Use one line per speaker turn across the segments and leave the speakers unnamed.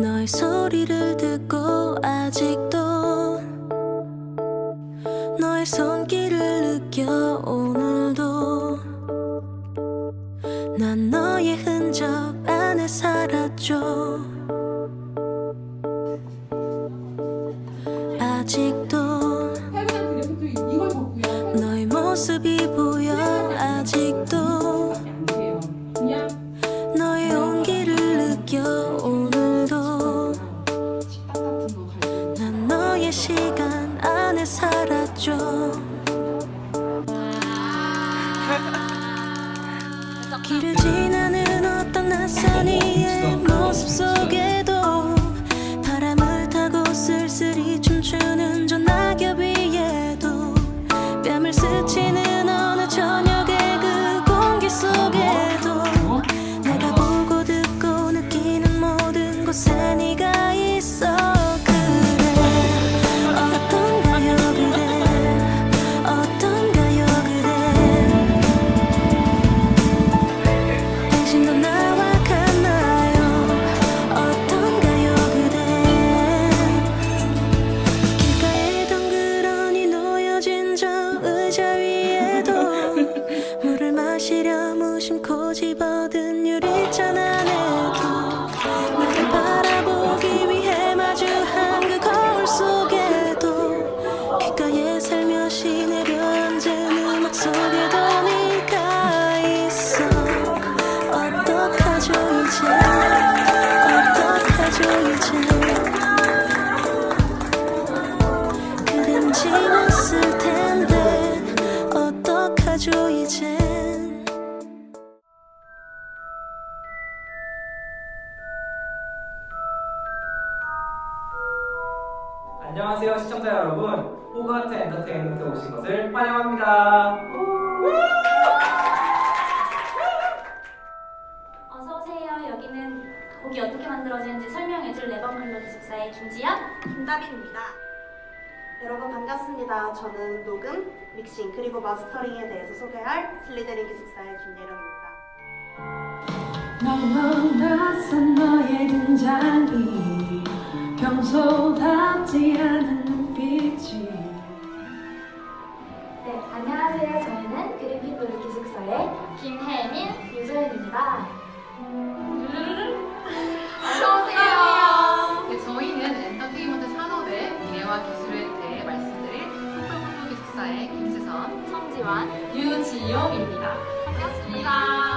너의 소리를 듣고 아직도 너의 손길을 느껴 오늘도 난 너의 흔적 안에 살았죠 아직도. 너의 모습이 보여 아직도 너의 온기를 느껴 모
안녕하세요 시청자 여러분 호그하트 엔터테인먼트 오신 것을 환영합니다
어서 오세요. 여기는 곡이 어떻게 만들어지는지 설명해줄 레버멜로 기숙사의 김지연.
김다빈입니다. 여러분 반갑습니다. 저는 녹음, 믹싱 그리고 마스터링에 대해서 소개할 슬리데린 기숙사의 김예령입니다.
너무 낯선 너의 등장이 평소 답지 않은 눈빛이
네, 안녕하세요. 저희는 그린빛 블루 기숙사의 김혜민, 유소연입니다. 어서 오세요.
네, 저희는 엔터테인먼트 산업의 미래와 기술에 대해 말씀드릴 뽀뽀뽀뽀 기숙사의 김수선,
성지환.
유지용입니다. 반갑습니다.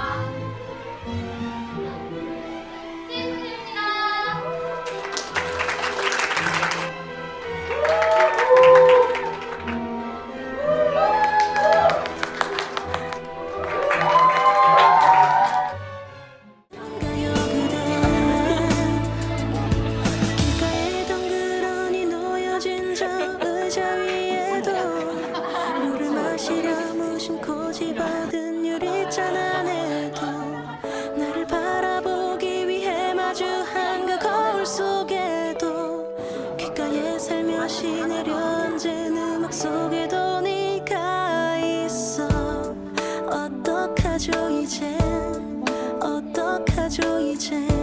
마주한 그 거울 속에도 귓가에 살며시 내려앉은 음악 속에도 네가 있어. 어떡하죠 이젠? 어떡하죠 이젠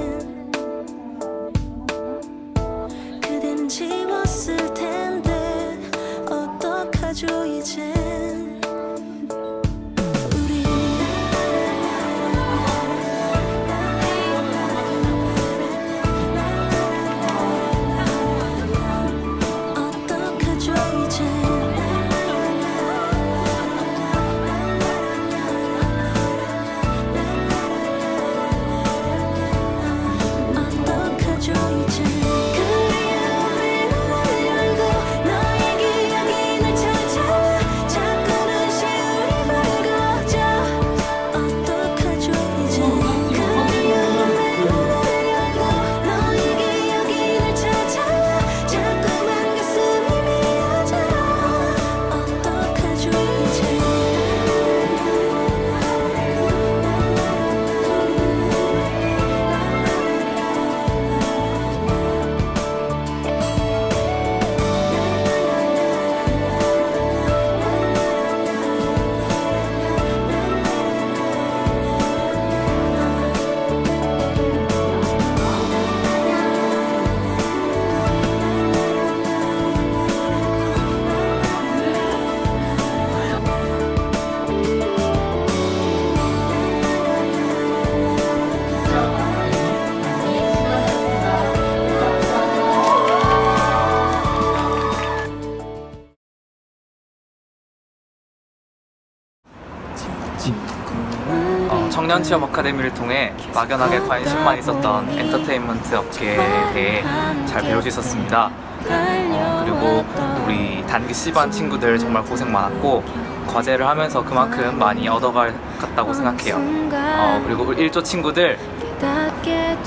청년 취업 아카데미를 통해 막연하게 관심만 있었던 엔터테인먼트 업계에 대해 잘 배울 수 있었습니다. 어, 그리고 우리 단기 C반 친구들 정말 고생 많았고 과제를 하면서 그만큼 많이 얻어갔다고 생각해요. 어, 그리고 1조 친구들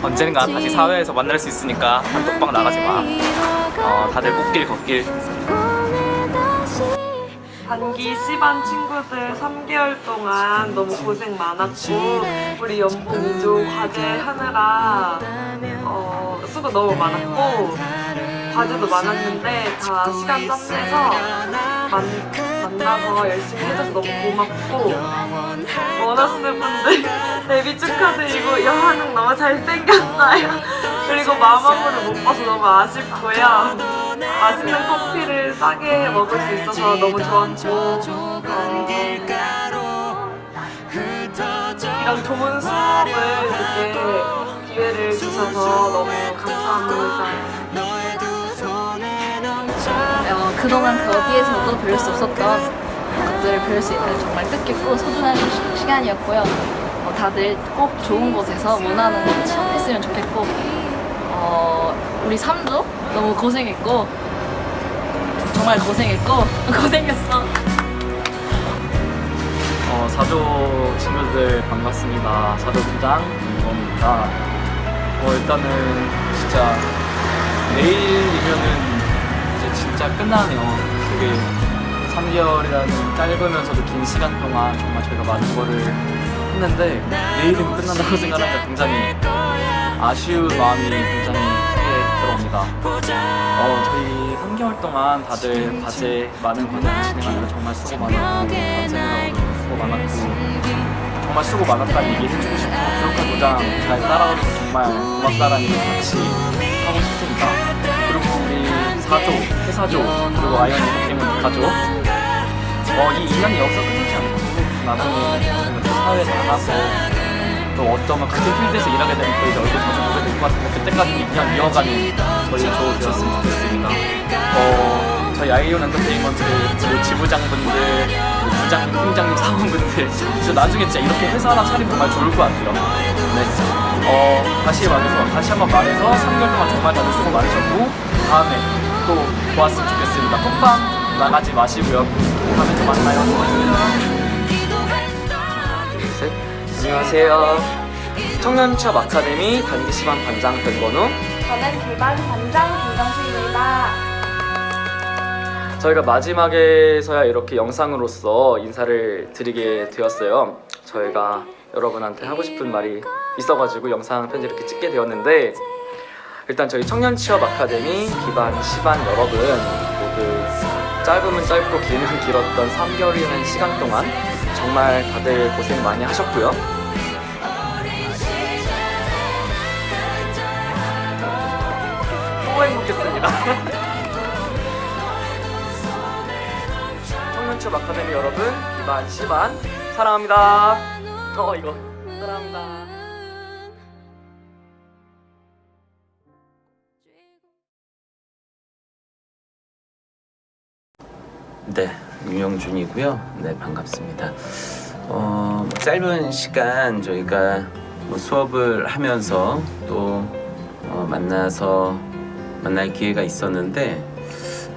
언젠간 다시 사회에서 만날 수 있으니까 한톡방 나가지 마. 어, 다들 꽃길 걷길
단기 C반 친구들 3개월 동안 너무 고생 많았고 우리 연봉 2조 과제 하느라 어, 수고 너무 많았고 과제도 많았는데 다 시간 짬내서 만, 만나서 열심히 해줘서 너무 고맙고 원하시는 분들 데뷔 축하드리고 여한ung 너무 잘생겼어요. 그리고 마마무를 못 봐서 너무 아쉽고요 맛있는 커피를 싸게 먹을 수 있어서 너무 좋았고 어, 이런 좋은 수업을 이렇게 기회를 주셔서 너무 감사합니다.
어, 그동안 그 어디에서도 배울 수 없었던 것들을 배울 수 있는 정말 뜻깊고 소중한 시, 시간이었고요. 어, 다들 꼭 좋은 곳에서 원하는 곳 취업했으면 좋겠고 어, 우리 3조 너무 고생했고 정말 고생했고 고생했어.
어, 사조 친구들 반갑습니다. 사조 부장 이범입니다. 어, 일단은 진짜 내일이면은 이제 진짜 끝나네요. 되게 3개월이라는 짧으면서도 긴 시간 동안 정말 저희가 많은 거를 했는데 내일이면 끝난다고 생각하니까 굉장히 아쉬운 마음이 굉장히 크게 들어옵니다. 어, 저희 3개월 동안 다들 과제, 많은 과제를 진행하느라 정말 수고 많았고, 과제하고 수고 많았고, 정말 수고 많았다는 얘기 해주고 싶고, 부족한 도장 잘 따라오셔서 정말 고맙다라는 얘기 같이 하고 싶습니다. 그리고 우리 4조, 회사조, 그리고 아이언 엔터테인먼트 가족, 어, 이 인간이 여기서 끝나지 않고, 나중에 또 사회에 나가서, 또 어쩌면 같은 필드에서 일하게 되면 또 이제 얼굴 자주 보게 될 것 같은데 그때까지 이 인연 이어가는 저희 조 되었으면 좋겠습니다. 어, 저희 아이온 엔터테인먼트 지부장분들, 부장님, 팀장님, 사원분들 진짜 나중에 진짜 이렇게 회사 하나 차리면 정말 좋을 것 같아요. 네. 어, 다시 말해서 다시 한번 말해서 3개월 동안 정말 다들 수고 많으셨고 다음에 또 보았으면 좋겠습니다. 톡방 나가지 마시고요. 다음에 또 만나요. 안녕하세요. 청년 취업 아카데미 단기 시반 반장 변건우.
저는 기반 반장 김정수입니다.
저희가 마지막에서야 이렇게 영상으로서 인사를 드리게 되었어요. 저희가 여러분한테 하고 싶은 말이 있어가지고 영상 편지 이렇게 찍게 되었는데 일단 저희 청년 취업 아카데미 기반 시반 여러분 모두 짧으면 짧고 길면 길었던 3개월이라는 시간 동안 정말 다들 고생 많이 하셨고요. 행복했습니다. 청년취업 아카데미 여러분 기반 시반 사랑합니다. 어 이거 사랑합니다.
네, 윤영준이고요. 네, 반갑습니다. 어, 짧은 시간 저희가 뭐 수업을 하면서 또 어, 만나서 만날 기회가 있었는데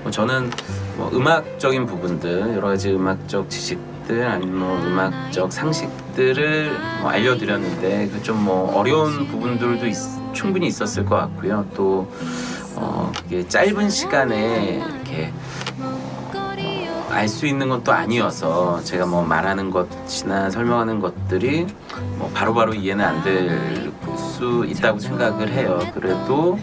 뭐 저는 뭐 음악적인 부분들 여러 가지 음악적 지식들 아니면 뭐 음악적 상식들을 뭐 알려드렸는데 그 좀 뭐 어려운 부분들도 있- 충분히 있었을 것 같고요. 또 어, 그게 짧은 시간에 이렇게 알수 있는 것도 아니어서 제가 뭐 말하는 것이나 설명하는 것들이 뭐 바로바로 이해는 안 될 수 있다고 생각을 해요. 그래도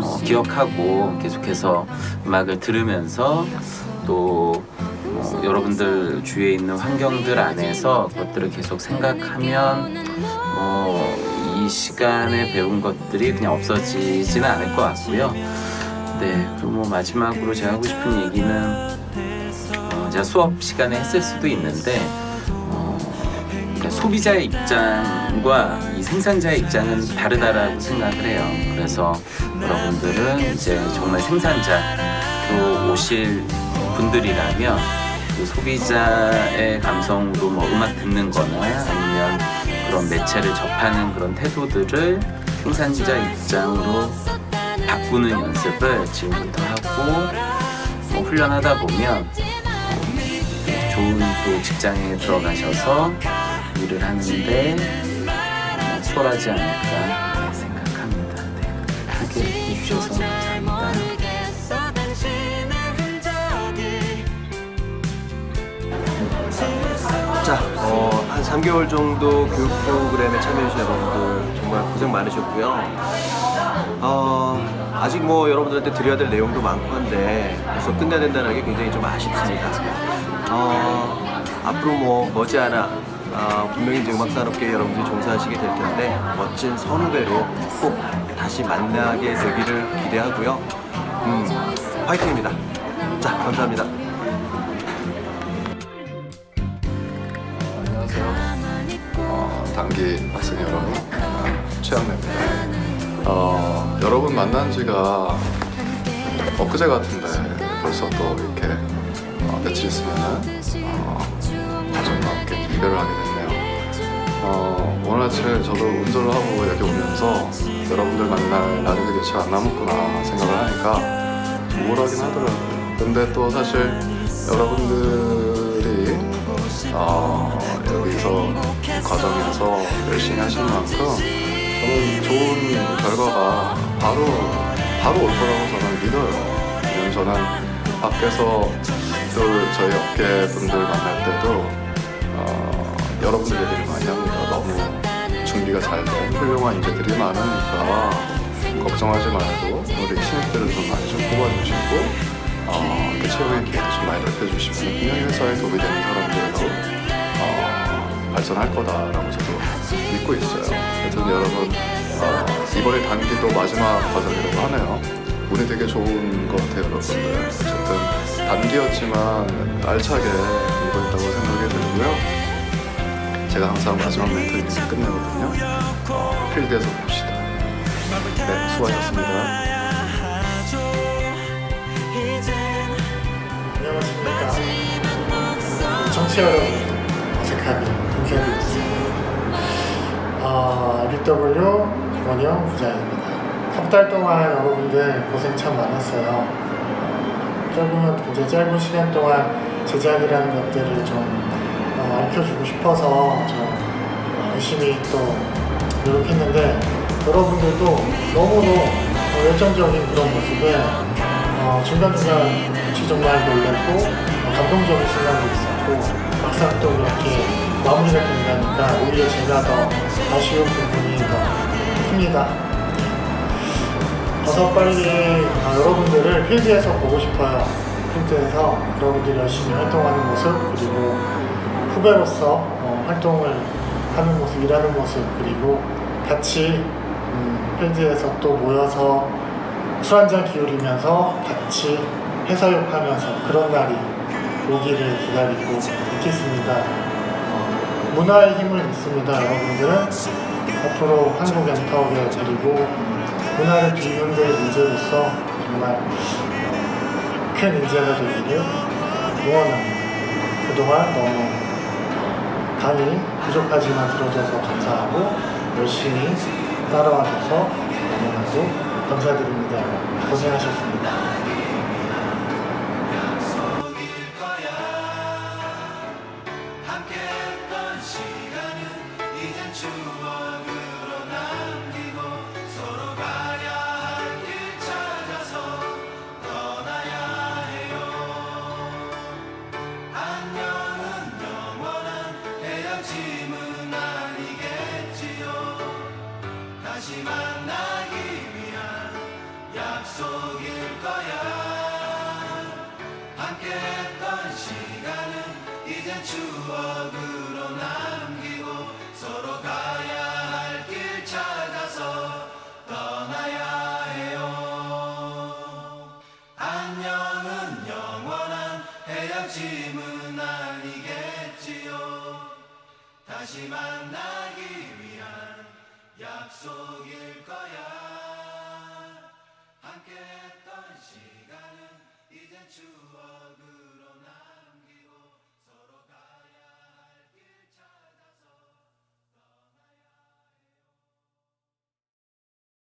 뭐 기억하고 계속해서 음악을 들으면서 또뭐 여러분들 주위에 있는 환경들 안에서 그것들을 계속 생각하면 뭐이 시간에 배운 것들이 그냥 없어지지는 않을 것 같고요. 네, 그리고 뭐 마지막으로 제가 하고 싶은 얘기는 어, 제가 수업 시간에 했을 수도 있는데 어, 소비자의 입장과 이 생산자의 입장은 다르다라고 생각을 해요. 그래서 여러분들은 이제 정말 생산자로 오실 분들이라면 그 소비자의 감성으로 뭐 음악 듣는 거나 아니면 그런 매체를 접하는 그런 태도들을 생산자 입장으로 바꾸는 연습을 지금부터 하고 뭐 훈련하다 보면 어, 좋은 또 직장에 들어가셔서 일을 하는데 어, 수월하지 않을까 생각합니다. 네. 함께 해주셔서 감사합니다.
자, 어, 한 3개월 정도 교육 프로그램에 참여해주신 여러분들 정말 고생 많으셨고요. 어, 아직 뭐 여러분들한테 드려야 될 내용도 많고 한데 벌써 끝내야 된다는 게 굉장히 좀 아쉽습니다. 어, 앞으로 뭐 머지않아 어, 분명히 이제 음악산업계에 여러분들이 종사하시게 될 텐데 멋진 선후배로 꼭 다시 만나게 되기를 기대하고요. 음, 화이팅입니다. 자, 감사합니다.
안녕하세요. 어, 단기 학생 여러분, 최영래입니다. 어, 여러분 만난 지가 엊그제 같은데 벌써 또 이렇게 어, 며칠 있으면은 어, 함께 이별을 하게 됐네요. 어, 오늘 아침에 저도 운전을 하고 여기 오면서 여러분들 만날 날이 되게 채안 남았구나 생각을 하니까 좀 우울하긴 하더라고요. 근데 또 사실 여러분들이 어, 여기서 이 과정에서 열심히 하신 만큼 저는 좋은 결과가 바로 바로 올 거라고 저는 믿어요. 왜냐면 저는 밖에서 또 저희 업계 분들 만날 때도 어, 여러분들 얘기를 많이 합니다. 너무 준비가 잘 된 훌륭한 인재들이 많으니까 걱정하지 말고 우리 신입들을 좀 많이 좀 뽑아주시고 어, 이렇게 채용의 기회도 좀 많이 넓혀주시면 분명히 회사에 도움이 되는 사람들로 어, 발전할 거다라고 저도 믿고 있어요. 하여튼 여러분 어, 이번에 단기도 마지막 과정이라고 하네요. 운이 되게 좋은 것 같아요, 여러분들. 어쨌든 단기였지만 알차게 이번했다고 생각이 들고요. 제가 항상 마지막 멘트 이렇게 끝내거든요. 어, 필드에서 봅시다. 네, 수고하셨습니다.
안녕하십니까. 청취자 여러분, 어색하게 인사드리겠습니다. 아, RBW 원영 부장입니다. 석달 동안 여러분들 고생 참 많았어요. 어, 짧으면 굉장히 짧은 시간 동안 제작이라는 것들을 좀 어, 알려주고 싶어서 좀 어, 열심히 또 노력했는데 여러분들도 너무도 어, 열정적인 그런 모습에 어, 중간중간 정말 놀랐고 어, 감동적인 순간도 있었고 막상 또 이렇게 마무리가 된다니까 오히려 제가 더 아쉬운 부분이 더 큽니다. 어서 빨리 어, 여러분들을 필드에서 보고 싶어요. 필드에서 여러분들이 열심히 활동하는 모습 그리고 후배로서 어, 활동을 하는 모습, 일하는 모습 그리고 같이 음, 필드에서 또 모여서 술 한잔 기울이면서 같이 회사욕하면서 그런 날이 오기를 기다리고 있겠습니다. 어, 문화의 힘을 믿습니다, 여러분들은. 앞으로 한국 엔터계 그리고 문화를 뒤흔들 인재로서 정말 어, 큰 인재가 되기를 응원합니다. 그동안 너무 강의 부족하지만 들어줘서 감사하고 열심히 따라와 줘서 너무나도 감사드립니다. 고생하셨습니다.